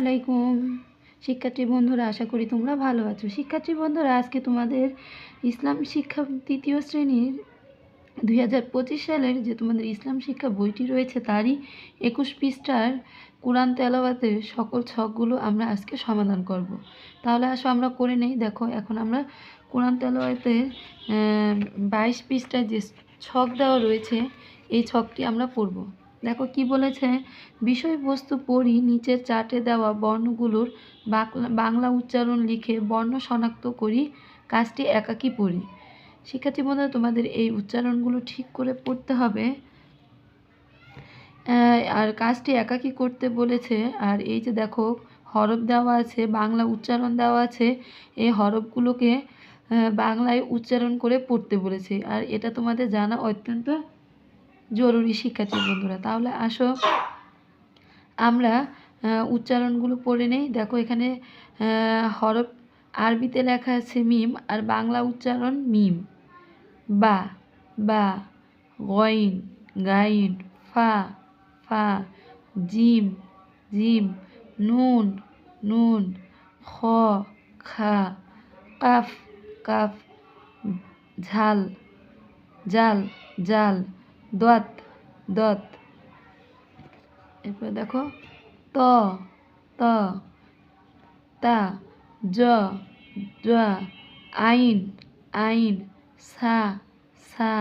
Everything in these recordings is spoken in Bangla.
আলাইকুম। শিক্ষার্থী বন্ধুরা, আশা করি তোমরা ভালো আছো। শিক্ষার্থী বন্ধুরা, আজকে তোমাদের ইসলাম শিক্ষা তৃতীয় শ্রেণির দুই হাজার পঁচিশ সালের যে তোমাদের ইসলাম শিক্ষা বইটি রয়েছে, তারই একুশ পৃষ্ঠার কোরআন তেলাওয়াতের সকল ছকগুলো আমরা আজকে সমাধান করব। তাহলে আসো, আমরা করে নেই। দেখো, এখন আমরা কোরআন তেলাওয়াতের বাইশ পৃষ্ঠায় যে ছক দেওয়া রয়েছে, এই ছকটি আমরা পড়ব। দেখো কি বলেছে? বিষয়বস্তু পড়ি নিচের চার্টে দেওয়া বর্ণগুলোর বাংলা উচ্চারণ লিখে বর্ণ শনাক্ত করি, কাজটি একাকী পড়ি। শিক্ষার্থী বন্ধুরা, তোমাদের এই উচ্চারণগুলো ঠিক করে পড়তে হবে। আর কাজটি একাকী করতে বলেছে, আর এই যে দেখো, হরফ দেওয়া আছে, বাংলা উচ্চারণ দেওয়া আছে, এই হরফগুলোকে বাংলায় উচ্চারণ করে পড়তে বলেছে। আর এটা তোমাদের জানা অত্যন্ত জরুরি শিক্ষার্থী বন্ধুরা। তাহলে আসো, আমরা উচ্চারণগুলো পড়ে নেই। দেখো এখানে হরফ আরবিতে লেখা আছে মিম আর বাংলা উচ্চারণ মিম। বা বা, গইন, গাইন, ফা ফা, জিম জিম, নুন নুন, খ, খা, কাফ কাফ, ঝাল, জাল জাল। দত দত। এরপরে দেখো, ত ত, তা, জ জ, আইন আইন, সা সা,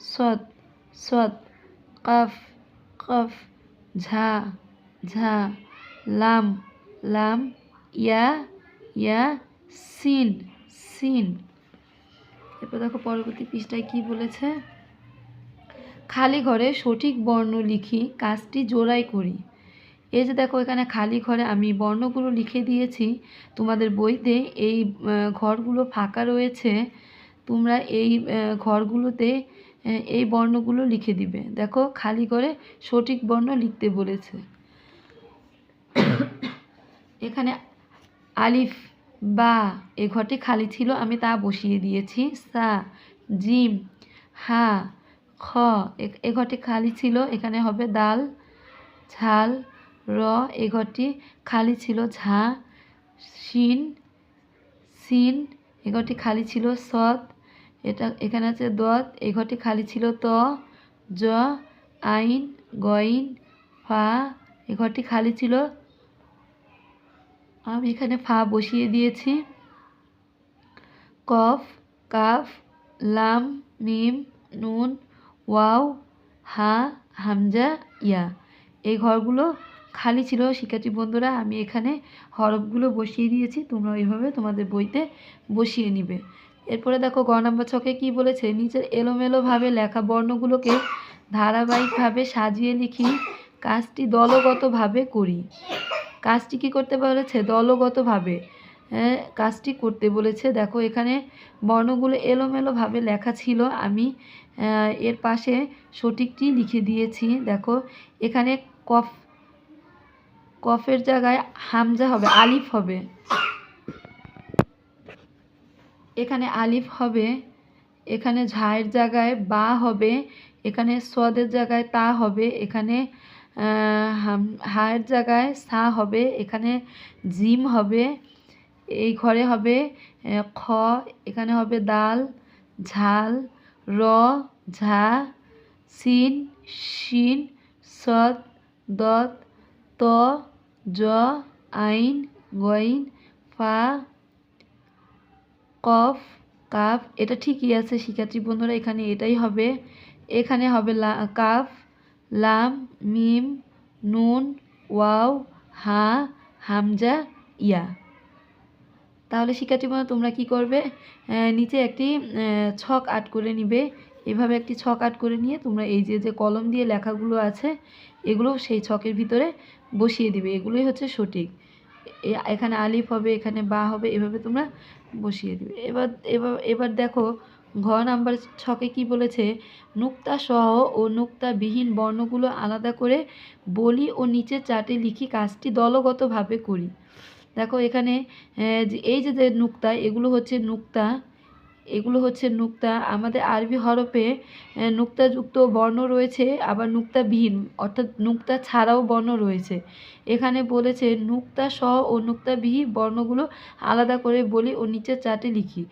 সত সত, কফ কফ, ঝা ঝা, লাম লাম, ইয়া ইয়া, সিন সিন। এরপর দেখো, পরবর্তী পৃষ্ঠায় কি বলেছে? খালি ঘরে সঠিক বর্ণ লিখি, কাজটি জোড়াই করি। এই যে দেখো, এখানে খালি ঘরে আমি বর্ণগুলো লিখে দিয়েছি। তোমাদের বইতে এই ঘরগুলো ফাঁকা রয়েছে। তোমরা এই ঘরগুলোতে এই বর্ণগুলো লিখে দিবে। দেখো, খালি ঘরে সঠিক বর্ণ লিখতে বলেছে। এখানে আলিফ, বা, এ ঘরটি খালি ছিল, আমি তা বসিয়ে দিয়েছি। সা, জিম, হা খ, এ- ঘরটি খালি ছিল, এখানে হবে দাল, ঝাল, র, এ ঘরটি খালি ছিল ঝা, শিন, সিন, এ ঘরটি খালি ছিল সৎ, এটা, এখানে আছে দত, এ খালি ছিল ত, জ, আইন, গইন, ফা, এ ঘরটি খালি ছিল, আমি এখানে ফা বসিয়ে দিয়েছি, কফ, কাফ, লাম, মিম, নুন ওয়াও, হা, হামজা, ইয়া। এই ঘরগুলো খালি ছিল শিক্ষার্থী বন্ধুরা, আমি এখানে হরফগুলো বসিয়ে দিয়েছি তোমরা এইভাবে তোমাদের বইতে বসিয়ে নিবে। এরপরে দেখো গ নম্বর ছকে কি বলেছে? নিচের এলোমেলোভাবে লেখা বর্ণগুলোকে ধারাবাহিকভাবে সাজিয়ে লিখি, কাজটি দলগতভাবে করি। কাজটি কি করতে বলেছে? দলগতভাবে। কাজটি করতে বলেছে। দেখো এখানে বর্ণগুলো এলোমেলোভাবে লেখা ছিল, আমি এর পাশে সঠিকটি লিখে দিয়েছি, দেখো। এখানে কফ, কফের জায়গায় হামজা হবে, আলিফ হবে। এখানে আলিফ হবে, এখানে ঝায়ের জায়গায় বা হবে, এখানে সদের জায়গায় তা হবে, এখানে হায়ের জায়গায় সা হবে, এখানে জিম হবে, এই ঘরে হবে খ, এখানে হবে দাল, ঝাল র, ঝা সিন শিন সদ দত ত, জ, আইন, গইন, ফা, কফ, কাফ, এটা ঠিকই আছে শিক্ষার্থী বন্ধুরা, এখানে এটাই হবে। এখানে হবে কাফ, লাম, মিম, নুন, ওয়াও, হা, হামজা, ইয়া। তাহলে শিক্ষার্থী বন্ধুরা তোমরা কি করবে? নিচে একটি ছক আট করে নিবে। এভাবে একটি ছক আট করে নিয়ে তোমরা এই যে যে কলম দিয়ে লেখাগুলো আছে, এগুলো সেই ছকের ভিতরে বসিয়ে দিবে। এগুলোই হচ্ছে সঠিক। এখানে আলিফ হবে, এখানে বা হবে, এভাবে তোমরা বসিয়ে দিবে। এবার এবার এবার দেখো, ঘ নাম্বার ছকে কি বলেছে? নুক্তা সহ ও নুক্তাবিহীন বর্ণগুলো আলাদা করে বলি ও নিচে চাটে লিখি কাজটি দলগতভাবে করি। দেখো এখানে এই যে যে নুক্তা এগুলো হচ্ছে নুক্তা এগুলো হচ্ছে নুক্তা। আমাদের আরবি হরফে নুক্তাযুক্ত বর্ণ রয়েছে, আবার নুক্তাবিহীন, অর্থাৎ নুক্তা ছাড়াও বর্ণ রয়েছে। এখানে বলেছে, নুক্তা সহ ও নুক্তাবিহীন বর্ণগুলো আলাদা করে বলি ও নিচের চার্টে লিখি।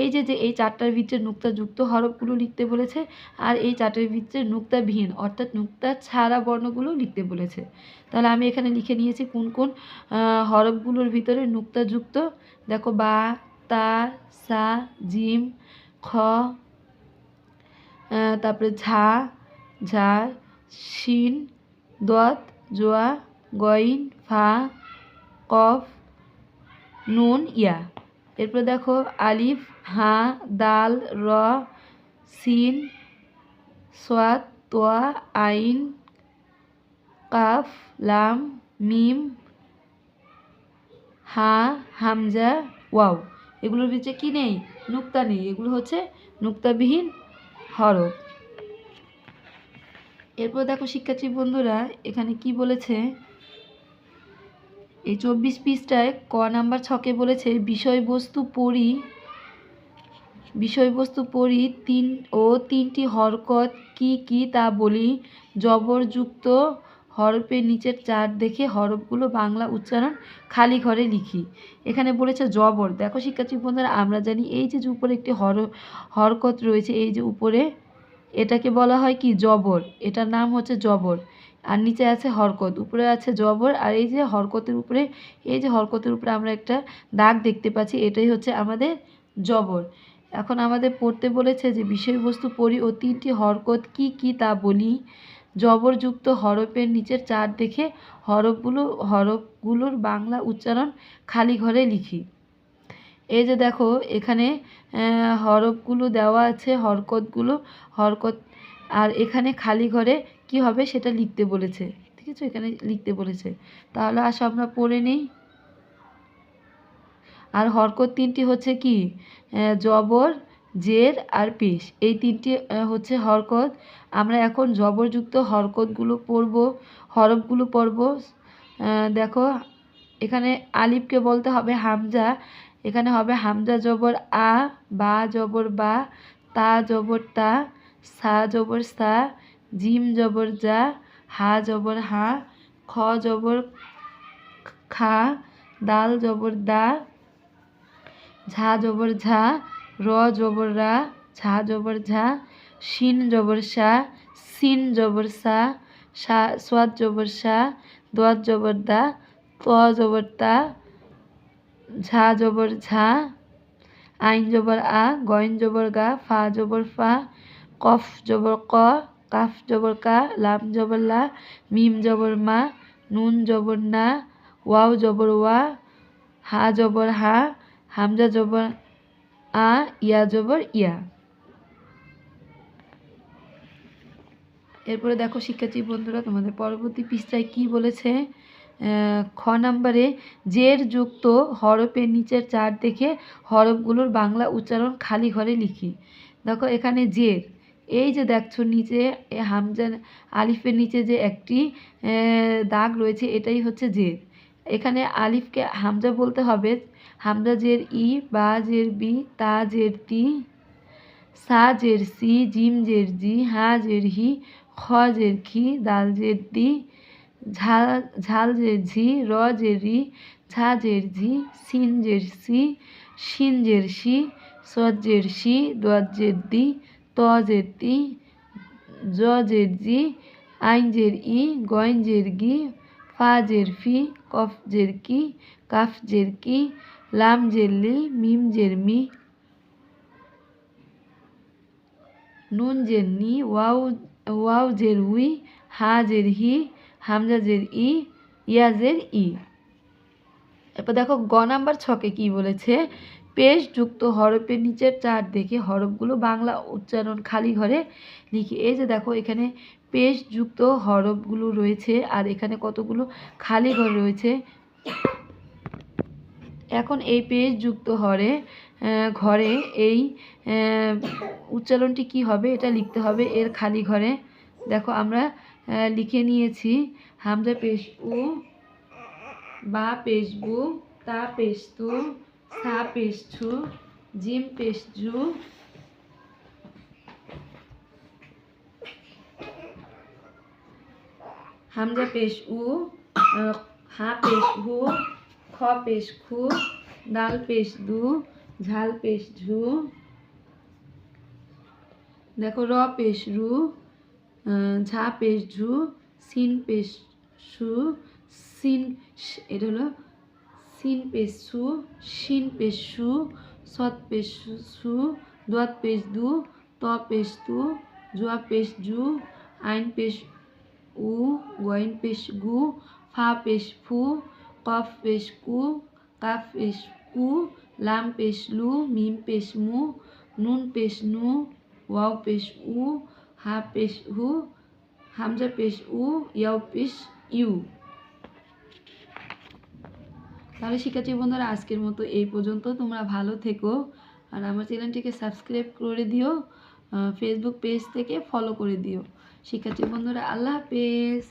এই যে যে এই চারটার ভিতরে নুক্তাযুক্ত হরফগুলো লিখতে বলেছে, আর এই চারটার ভিতরে নুক্তাবিহীন, অর্থাৎ নুক্তা ছাড়া বর্ণগুলো লিখতে বলেছে। তাহলে আমি এখানে লিখে নিয়েছি কোন কোন হরফগুলোর ভিতরে নুক্তাযুক্ত। দেখো, বা তা, সা, জিম, খ তারপরে ঝা ঝা, শিন দত জোয়া, গইন, ফা, কফ, নুন, ইয়া। এরপর দেখো আলিফ, হা, দাল, র, সিন, সোয়াত, তোয়া, আইন, কাফ, লাম, মিম, হা, হামজা, ওয়াও। এগুলোর ভিতরে কি নেই? নুক্তা নেই। এগুলো হচ্ছে নুক্তাবিহীন হরফ। এরপর দেখো শিক্ষার্থী বন্ধুরা, এখানে কি বলেছে? এই চব্বিশ পৃষ্ঠায় ক নাম্বার ছকে বলেছে, বিষয়বস্তু পড়ি বিষয়বস্তু পড়ি তিন ও তিনটি হরকত কি কি তা বলি, জবরযুক্ত হরফের নিচের চার দেখে হরফগুলো বাংলা উচ্চারণ খালি ঘরে লিখি। এখানে বলেছে জবর। দেখো শিক্ষার্থী বন্ধুরা, আমরা জানি এই যে যে উপরে একটি হর, হরকত রয়েছে, এই যে উপরে এটাকে বলা হয় কি? জবর। এটার নাম হচ্ছে জবর। আর নিচে আছে হরকত। উপরে আছে জবর। আর এই যে হরকতের উপরে, এই যে হরকতের উপরে আমরা একটা দাগ দেখতে পাচ্ছি, এটাই হচ্ছে আমাদের জবর। এখন আমাদের পড়তে বলেছে যে বিষয়বস্তু পড়ি ও তিনটি হরকত কি কি তা বলি। জবরযুক্ত হরফের নিচের চার দেখে হরফগুলো, হরফগুলোর বাংলা উচ্চারণ খালি ঘরে লিখি। এই যে দেখো, এখানে হরফগুলো দেওয়া আছে, হরকতগুলো, হরকত, আর এখানে খালি ঘরে কি হবে সেটা লিখতে বলেছে। ঠিক আছে? এখানে লিখতে বলেছে। তাহলে আসো আমরা পড়ে নিই। আর হরকত তিনটি হচ্ছে কি? জবর জের আর পেশ এই তিনটি হচ্ছে হরকত। আমরা এখন জবরযুক্ত হরকতগুলো পড়ব, হরফগুলো পড়ব। দেখো, এখানে আলিফকে বলতে হবে হামজা। এখানে হবে হামজা জবর আ, বা জবর বা, তা জবর তা, সা জবর সা, জিম জবর যা হা জবর হা, খ জবর খা, দাল জবর দা, ঝা জবর ঝা র জবর রা, ঝা জবর ঝা, শিন জবর সা, সিন জবর সা সা, সোয়াদ জবর সা দোয়াত জবর দা, ত জবর তা, ঝা জবর ঝা, আইন জবর আ গইন জবর গা, ফা জবর ফা, কফ জবর ক, কাফ জবর কা, লাম জবর লা, মিম জবর মা, নুন জবর না, ওয়াও জবর ওয়া, হা জবর হা, হামজা জবর আ, ইয়া জবর, ইয়া। এরপরে দেখো, শিক্ষার্থী বন্ধুরা, তোমাদের পরবর্তী পৃষ্ঠায় কি বলেছে? খ নাম্বারে, জের যুক্ত হরফের নিচের চার দেখে হরফগুলোর বাংলা উচ্চারণ খালি ঘরে লিখি। দেখো, এখানে জের। এই যে দেখছ, নিচে হামজা আলিফের নিচে যে একটি দাগ রয়েছে, এটাই হচ্ছে জের। এখানে আলিফকে হামজা বলতে হবে। হামজা জের ই, বা জের বি, তা জের তি, সা জের সি, জিম জের জি, হা জের হি, খ জের খি, দাল জের দি ঝাল ঝাল জের ঝি, র জের রি ঝা জের ঝি, সিন জের সি, শিন জের সি, সদ জের সি দোয়াত জের দি, ত জের তি, জ জের জি, আইন জের ই গইন জের গি, ফা জের ফি, কফ জের কি, কাফ জের কি লাম জের লি মিম জের মি। নুন জের নি, ওয়াও ওয়াও জের উই, হা জের হি, হামজা জের ই, ইয়া জের ই। এরপর দেখো গ নাম্বার ছকে কি বলেছে? পেশ যুক্ত হরফের নিচের চার দেখে হরফগুলো বাংলা উচ্চারণ খালি ঘরে লিখি। এই যে দেখো এখানে পেশ যুক্ত হরফগুলো রয়েছে আর এখানে কতগুলো খালি ঘর রয়েছে? এখন এই পেজ যুক্ত হরে ঘরে এই উচ্চারণটি কি হবে এটা লিখতে হবে এর খালি ঘরে। দেখো আমরা লিখে নিয়েছি হামজা পেশ উ বা পেশবু, তা পেশতু, সা পেশছু, জিম পেশ হামজা পেশ উ হা পেশ খ পেশ খু দাল পেশ দু, ঝাল পেশ ঝু। দেখো র পেশ রু ঝা পেশ ঝু, সিন পেশ সু, সিন এটা হলো সিন পেশ সু, শিন পেশ সু, সৎ পেশ সু, দোয়াত পেশ দু, ত পেশ তু, জুয়া পেশ জু, আইন পেশ উ গোয়াইন পেশ গু, ফা পেশ ফু কফ পেশ কু, কাফ পেশ কু, লাম পেশ লু, মিম পেশ মু, নুন পেশ নু, ওয়াও পেশ উ, হা পেশ হু, হামজা পেশ উ, ইয়াও পেশ ইউ। তাহলে শিক্ষার্থী বন্ধুরা, আজকের মতো এই পর্যন্ত। তোমরা ভালো থেকো আর আমার চ্যানেলটিকে সাবস্ক্রাইব করে দিও ফেসবুক পেজ থেকে ফলো করে দিও। শিক্ষার্থী বন্ধুরা, আল্লাহ হাফেজ।